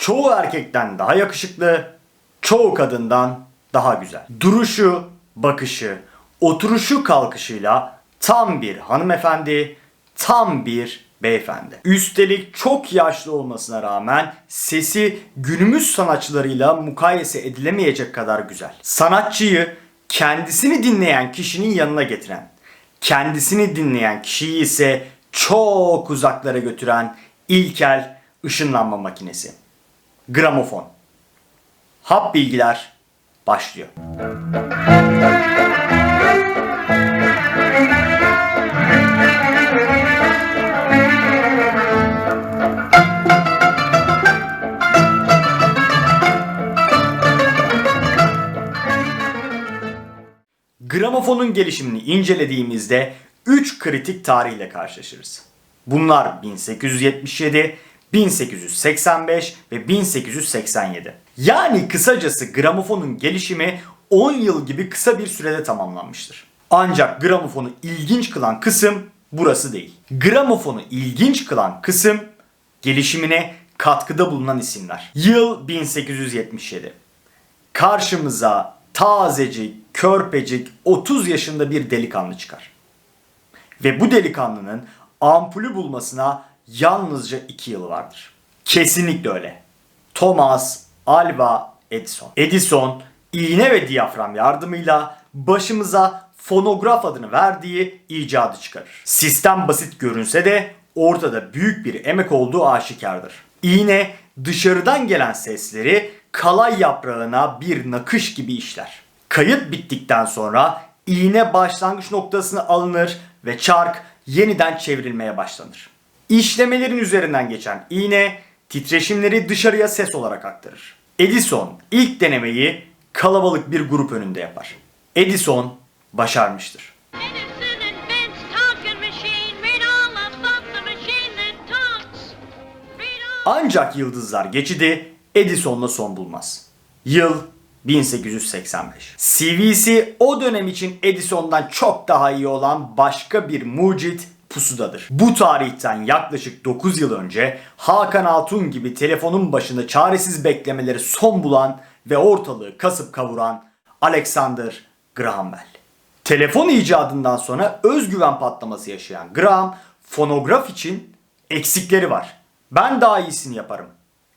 çoğu erkekten daha yakışıklı, çoğu kadından daha güzel. Duruşu, bakışı, oturuşu kalkışıyla tam bir hanımefendi, tam bir beyefendi. Üstelik çok yaşlı olmasına rağmen sesi günümüz sanatçılarıyla mukayese edilemeyecek kadar güzel. Sanatçıyı kendisini dinleyen kişinin yanına getiren, kendisini dinleyen kişiyi ise çok uzaklara götüren ilkel ışınlanma makinesi. Gramofon. Hap bilgiler başlıyor. Gramofonun gelişimini incelediğimizde 3 kritik tarihle karşılaşırız. Bunlar 1877, 1885 ve 1887. Yani kısacası gramofonun gelişimi 10 yıl gibi kısa bir sürede tamamlanmıştır. Ancak gramofonu ilginç kılan kısım burası değil. Gramofonu ilginç kılan kısım gelişimine katkıda bulunan isimler. Yıl 1877. Karşımıza tazecik, körpecik 30 yaşında bir delikanlı çıkar. Ve bu delikanlının ampulü bulmasına yalnızca 2 yıl vardır. Kesinlikle öyle. Thomas Alva Edison. Edison iğne ve diyafram yardımıyla başımıza fonograf adını verdiği icadı çıkarır. Sistem basit görünse de ortada büyük bir emek olduğu aşikardır. İğne dışarıdan gelen sesleri kalay yaprağına bir nakış gibi işler. Kayıt bittikten sonra iğne başlangıç noktasına alınır ve çark yeniden çevrilmeye başlanır. İşlemelerin üzerinden geçen iğne titreşimleri dışarıya ses olarak aktarır. Edison ilk denemeyi kalabalık bir grup önünde yapar. Edison başarmıştır. Ancak yıldızlar geçidi Edison'la son bulmaz. Yıl 1885. CVC o dönem için Edison'dan çok daha iyi olan başka bir mucit pusudadır. Bu tarihten yaklaşık 9 yıl önce Hakan Altun gibi telefonun başında çaresiz beklemeleri son bulan ve ortalığı kasıp kavuran Alexander Graham Bell. Telefon icadından sonra özgüven patlaması yaşayan Graham fonograf için eksikleri var. Ben daha iyisini yaparım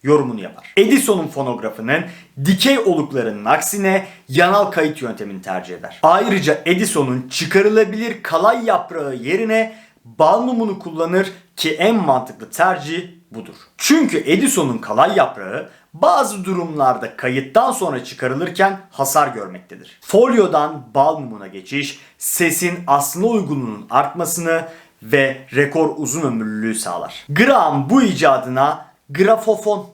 yorumunu yapar. Edison'un fonografının dikey oluklarının aksine yanal kayıt yöntemini tercih eder. Ayrıca Edison'un çıkarılabilir kalay yaprağı yerine bal mumunu kullanır ki en mantıklı tercih budur. Çünkü Edison'un kalay yaprağı bazı durumlarda kayıttan sonra çıkarılırken hasar görmektedir. Folyodan bal mumuna geçiş sesin aslına uygunluğunun artmasını ve rekor uzun ömürlülüğü sağlar. Graham bu icadına grafofon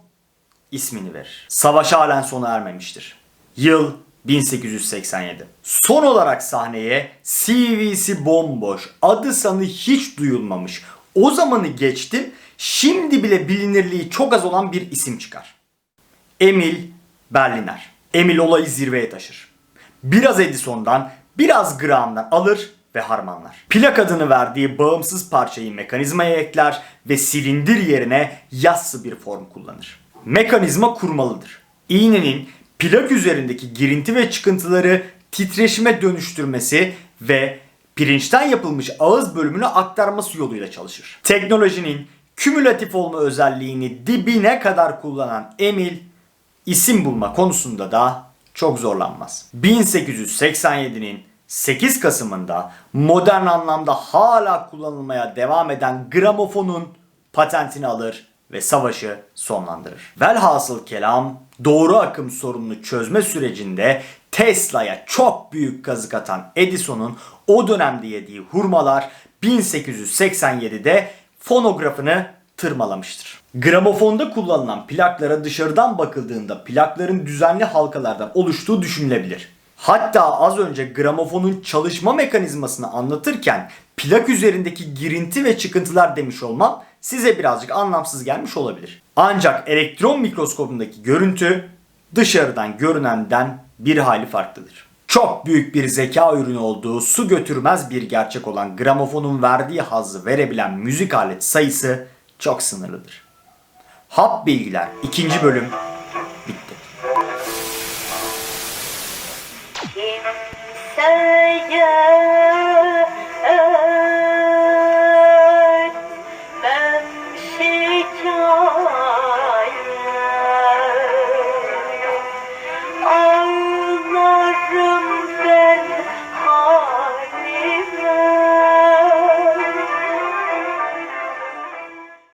ismini verir. Savaş halen sona ermemiştir. Yıl 1887. Son olarak sahneye CVC bomboş, adı sanı hiç duyulmamış. O zamanı geçtim, şimdi bile bilinirliği çok az olan bir isim çıkar. Emil Berliner. Emil olayı zirveye taşır. Biraz Edison'dan, biraz Graham'dan alır ve harmanlar. Plak adını verdiği bağımsız parçayı mekanizmaya ekler ve silindir yerine yassı bir form kullanır. Mekanizma kurmalıdır. İğnenin plak üzerindeki girinti ve çıkıntıları titreşime dönüştürmesi ve pirinçten yapılmış ağız bölümünü aktarması yoluyla çalışır. Teknolojinin kümülatif olma özelliğini dibine kadar kullanan Emil isim bulma konusunda da çok zorlanmaz. 1887'nin 8 Kasım'ında modern anlamda hala kullanılmaya devam eden gramofonun patentini alır ve savaşı sonlandırır. Velhasıl kelam doğru akım sorununu çözme sürecinde Tesla'ya çok büyük kazık atan Edison'un o dönemde yediği hurmalar 1887'de fonografını tırmalamıştır. Gramofonda kullanılan plaklara dışarıdan bakıldığında plakların düzenli halkalardan oluştuğu düşünülebilir. Hatta az önce gramofonun çalışma mekanizmasını anlatırken plak üzerindeki girinti ve çıkıntılar demiş olmam size birazcık anlamsız gelmiş olabilir. Ancak elektron mikroskobundaki görüntü dışarıdan görünenden bir hali farklıdır. Çok büyük bir zeka ürünü olduğu su götürmez bir gerçek olan gramofonun verdiği hazzı verebilen müzik alet sayısı çok sınırlıdır. Hap Bilgiler 2. bölüm bitti. So